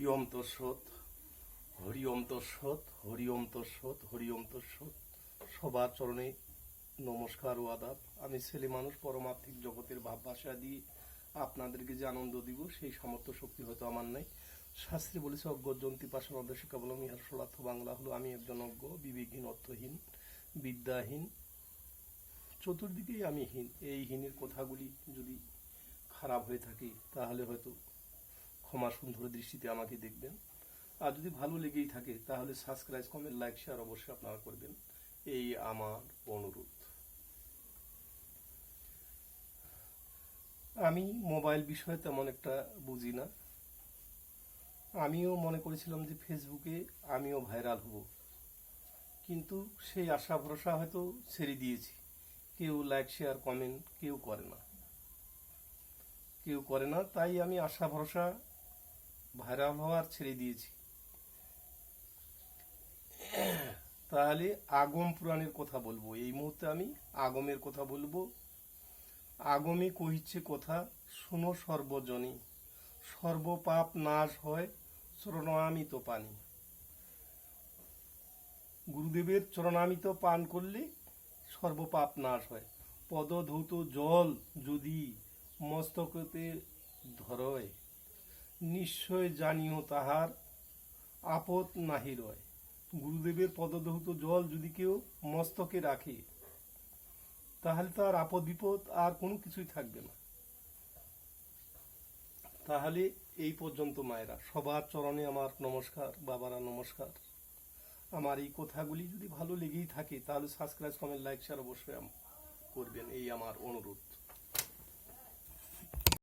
হরিওম তৎসৎ হরিওম তৎসৎ হরিওম তৎসৎ হরিওম তৎসৎ সবার চরণে নমস্কার ও আদাব। আমি ছেলে মানুষ পরমার্থিক জগতের ভাবভাষা দিয়ে আপনাদেরকে যে আনন্দ দিব, সেই সামর্থ্য শক্তি হয়তো আমার নাই। শাস্ত্রে বলেছে অজ্ঞজন্তি পাশান অদেশিকা বলম ইহার সলার্থ বাংলা হলো, আমি একজন অজ্ঞ, বিবেকহীন, অর্থহীন, বিদ্যাহীন। চতুর্দিকেই আমি হীন। এই হীনের কথাগুলি যদি খারাপ হয়ে থাকে, তাহলে হয়তো ক্ষমা সুন্দর দৃষ্টিতে আমাকে দেখবেন। আর যদি ভালো লেগেই থাকে, তাহলে সাবস্ক্রাইব কমেন্ট লাইক শেয়ার অবশ্যই আপনারা করবেন এই আমার অনুরোধ। আমি মোবাইল বিষয়ে তেমন একটা বুঝি না। আমিও মনে করেছিলাম যে ফেসবুকে আমিও ভাইরাল হব। কিন্তু সেই আশা ভরসা হয়তো ছেড়ে দিয়েছি। কেউ লাইক শেয়ার কমেন্ট কেউ করে না। কেউ করে না, তাই আমি আশা ভরসা ভাইরাল হওয়ার ছেড়ে দিয়েছি। তাহলে আগম পুরাণের কথা বলব। এই মুহূর্তে আমি আগমের কথা বলব। আগমে কহিচ্ছে কথা, শুনো সর্বজনী, সর্বপাপ নাশ হয় চরণামিত পানি। গুরুদেবের চরণামিত পান করলে সর্বপাপ নাশ হয়। পদধৌত জল যদি মস্তকতে ধরয় নিশ্চয় জানিও তাহার আপদ নাহি রয়। গুরুদেবের পদধৌত জল যদি কেউ মস্তকে রাখে, তাহলে তার আপদ বিপদ আর কোনো কিছুই থাকবে না। তাহলে এই পর্যন্ত মায়েরা, সবার চরণে আমার নমস্কার, বাবারা নমস্কার। আমার এই কথাগুলি যদি ভালো লেগেই থাকে, তাহলে সাবস্ক্রাইব কমেন্ট লাইক শেয়ার অবশ্যই করবেন, এই আমার অনুরোধ।